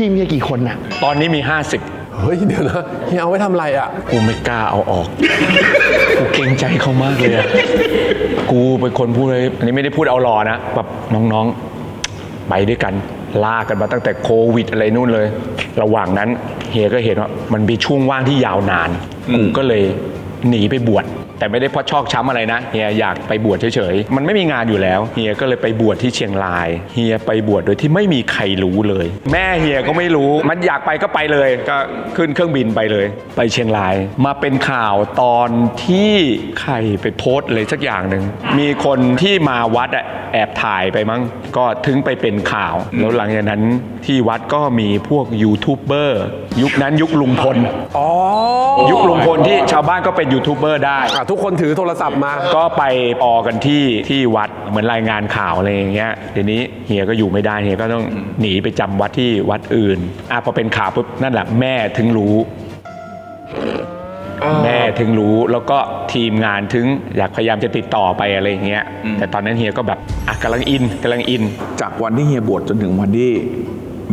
ทีมเฮียกี่คนน่ะ ตอนนี้มีเฮ้ยเดี๋ยวนะเฮียเอาไว้ทำอะไรอะ50กูไม่กล้าเอาออก กูเกรงใจเขามากเลยอะกูเป็นคนพูดเลยอันนี้ไม่ได้พูดเอารอนะแบบน้องๆไปด้วยกันลากกันมาตั้งแต่โควิดอะไรนู่นเลย ระหว่างนั้นเฮียก็เห็นว่ามันมีช่วงว่างที่ยาวนานกูก็เลยหนีไปบวช แต่ไม่ได้เพราะชอกช้ำอะไรนะเฮียอยากไปบวชเฉยๆ มันไม่มีงานอยู่แล้วเฮียก็เลยไปบวชที่เชียงรายเฮียไปบวชโดยที่ไม่มีใครรู้เลย แม่เฮียก็ไม่รู้มันอยากไปก็ไปเลยก็ขึ้นเครื่องบินไปเลย ไปเชียงราย มาเป็นข่าวตอนที่ใครไปโพสต์เลยสักอย่างหนึ่งมีคนที่มาวัดอะแอบถ่ายไปมั้งก็ถึงไปเป็นข่าว แล้วหลังจากนั้นที่วัดก็มีพวกยูทูบเบอร์ยุคนั้นยุคลุงพลอ๋อยุคลุงพลที่ชาวบ้านก็เป็นยูทูบเบอร์ได้ อะทุกคนถือโทรศัพท์มา ก็ไปออกันที่ที่วัดเหมือนรายงานข่าวอะไรอย่างเงี้ยเดี๋ยวนี้เฮียก็อยู่ไม่ได้เฮียก็ต้องหนีไปจำวัดที่วัดอื่นอะพอเป็นข่าวปุ๊บนั่นแหละแม่ถึงรู้ แม่ถึงรู้แล้วก็ทีมงานถึงอยากพยายามจะติดต่อไปอะไรอย่างเงี้ยแต่ตอนนั้นเฮียก็แบบอะกำลังอินกำลังอิน จากวันที่เฮียบวชจนถึงวันที่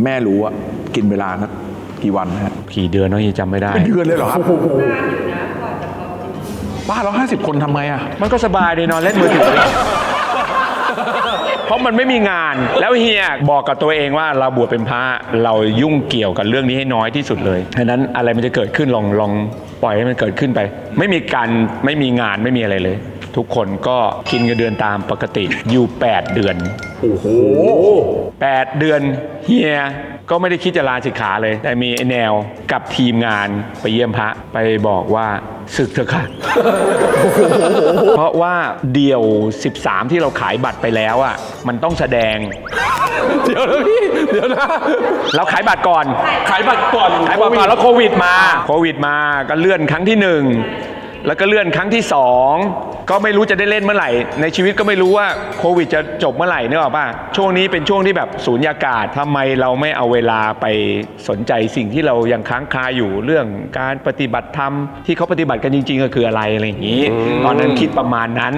แม่รู้อะกินเวลาสักกี่วันนะฮะกี่เดือนเนาะเฮียจำไม่ได้เป็นเดือนเลยเหรอครับบ้านเราห้าสิบคนทำไงอะมันก็สบายดีนอนเล่นมือถือ เพราะมันไม่มีงาน แล้วเฮียบอกกับตัวเองว่าเราบวชเป็นพระเรายุ่งเกี่ยวกับเรื่องนี้ให้น้อยที่สุดเลยฉะนั้นอะไรมันจะเกิดขึ้นลองลองปล่อยให้มันเกิดขึ้นไป ไม่มีการไม่มีงานไม่มีอะไรเลย ทุกคนก็กินเงินเดือนตามปกติอยู่ 8 เดือนโอ้โห8เดือนเฮียก็ไม่ได้คิดจะลาสิกขาเลย แต่มีไอ้แนวกับทีมงานไปเยี่ยมพระไปบอกว่าศึกเถอะค่ะ เพราะว่าเดี่ยว 13 ที่เราขายบัตรไปแล้วอะมันต้องแสดง เดี๋ยวนะพี่ เดี๋ยวนะ เราขายบัตรก่อน ขายบัตรก่อนขายบัตรก่อนแล้วโควิดมา โควิดมาก็เลื่อนครั้งที่หนึ่ง แล้วก็เลื่อนครั้งที่สองก็ไม่รู้จะได้เล่นเมื่อไหร่ ในชีวิตก็ไม่รู้ว่าโควิดจะจบเมื่อไหร่เนกอะป่ะช่วงนี้เป็นช่วงที่แบบสูญญากาศทำไมเราไม่เอาเวลาไปสนใจสิ่งที่เรายังค้างคาอยู่เรื่องการปฏิบัติธรรมที่เขาปฏิบัติกันจริง ๆ ก็คืออะไรอะไรอย่างนี้ ตอนนั้นคิดประมาณนั้น